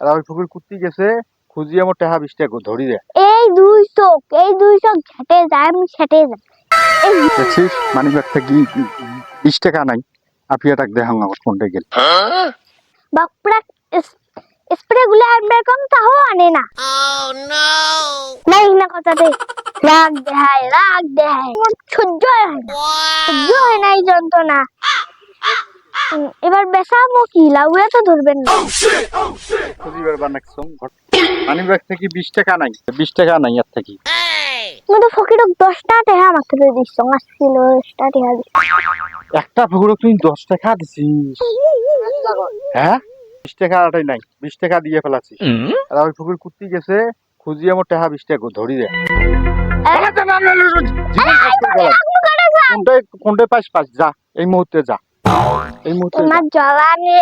আর ওই পুকুর কুত্তি গেছে খুঁজিয়ে আমার টাকা বিশ টাকা ধরি দে। এই দুই চোখ এই দুই চোখ ঝেটে যায় আমি ছেটে যাই দেখছিস মানি থেকে বিশ টাকা নাই আপিয়াটাক দেখাং আমার কোনটা গেল। বাপরা স্প্রে গুলো আনবে কম তাও আনে না। নাই না কথাতে রাগ দেখায় রাগ দেখায় সহ্য হয় না। সহ্য হয় না এই যন্ত্রণা এবার বেসামো কি লাউয়া তো ধরবেন না। খুঁজিবার বানাকছম মানি ব্যাগ থেকে বিশ টাকা নাই বিশ টাকা নাই আর থাকি মতো ফকিরক দশটা টেহা মাত্র দিচ্ছ দশটা একটা তুই দশ টাকা দিছিস হ্যাঁ বিশ টাকা আটাই নাই বিশ টাকা দিয়ে ফেলাছি আর ওই পুকুর কুত্তি গেছে খুঁজিয়ে আমার টাকা বিশ টাকা ধরি দে কোনটায় কোনটায় পাস পাস যা এই মুহূর্তে যা। তোমার জ্বালানে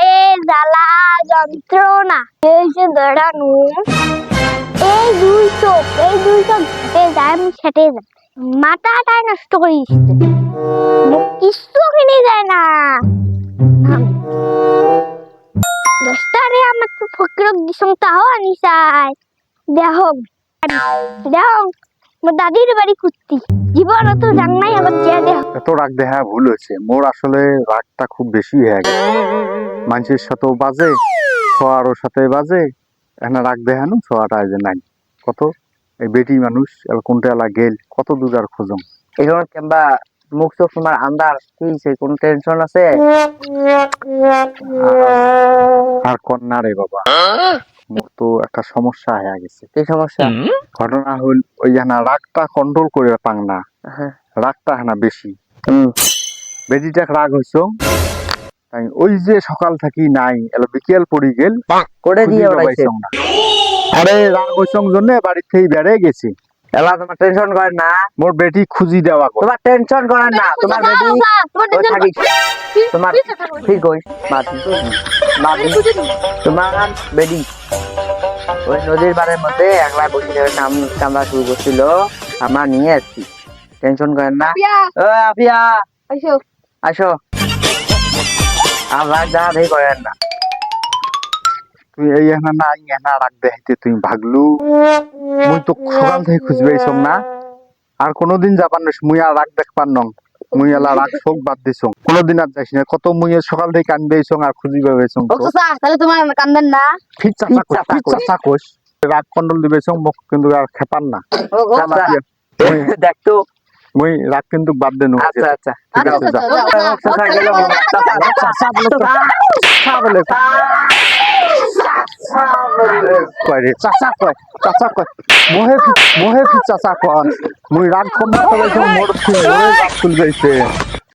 জ্বালা যন্ত্রণা। এই যে দাঁড়ানো এই দুই চোখ এই দুই চোখ ঝেটে যায় আমি ছেটে যাই। মাথাটাই নষ্ট করে দিচ্ছে মুখ কিনে যায় না। দশটা রে আমার তো ফকিরক দিছং তাও আনি চাই দেহ দেহ মোর দাদির বাড়ি কুত্তি জীবন তো জান নাই আবার যে দেহ। এত রাগ দেখা ভুল হয়েছে। মোর আসলে রাগটা খুব বেশি হয়ে গেছে। মানুষের সাথেও বাজে ছোয়ারও সাথে বাজে। এখানে রাগ দেখানো ছোয়াটা এই যে নাই। কত এই বেটি মানুষ কোনটা এলা গেল কত দূর আর খোঁজম। এখন কিংবা মুখ চোখ তোমার আন্দার কি কোন টেনশন আছে? আর কন্যা রে বাবা। মোর তো একটা সমস্যা হয়ে গেছে। কি সমস্যা? ঘটনা হল ওই না রাগটা কন্ট্রোল করে পাং না। হ্যাঁ। রাগটা হানা বেশি। হুম। বেটিটা রাগ হইছ। তাই ওই যে সকাল থাকি নাই এলো বিকেল পড়ি গেল করে দিয়ে না। আরে রাগ হইছং জন্য বাড়ির থেকে বেড়ে গেছি। এলা তোমার টেনশন করে না। মোর বেটি খুঁজি দেওয়া কর তোমার টেনশন করে না। তোমার বেটি থাকি। তোমার ঠিক হই মাতি মাতি তোমার বেডি ওই নদীর বারের মধ্যে একলা বসে কামড়া শুরু করছিল। আমরা নিয়ে আসছি। টেনশন করেন না। ও আফিয়া। আসো আমরা যা দেই করেন না। তুই এই এনা না এই এনা রাগ দেখাইতে তুই ভাগলু। মুই তো সকাল থেকে খুঁজবে এইসব না। আর কোনোদিন যাবার নস মুই আর রাগ দেখবার নং। মুই এলা রাগ শোক বাদ দিছং কোনোদিন আর যাইস না কত মুই সকাল থেকে কান্দে এইসং আর খুঁজিবে এইসং তাহলে তোমার কান্দেন না ফিট চাচা কইস চাচা ফিট চাচা কইস রাগ কন্ট্রোল দিবে মুখ কিন্তু আর খেপান না মুই- দেখতো মুই রাগ কিন্তু বাদ দেনু আচ্ছা আচ্ছা ঠিক আছে যা চাচা গেল চাচা বলে তো চাচা বলে কয় চাচা কয় চাচা কয়। মোহে মোহে চাচা কন মুই রাগ কম মোর মোরে রাগ যাইছে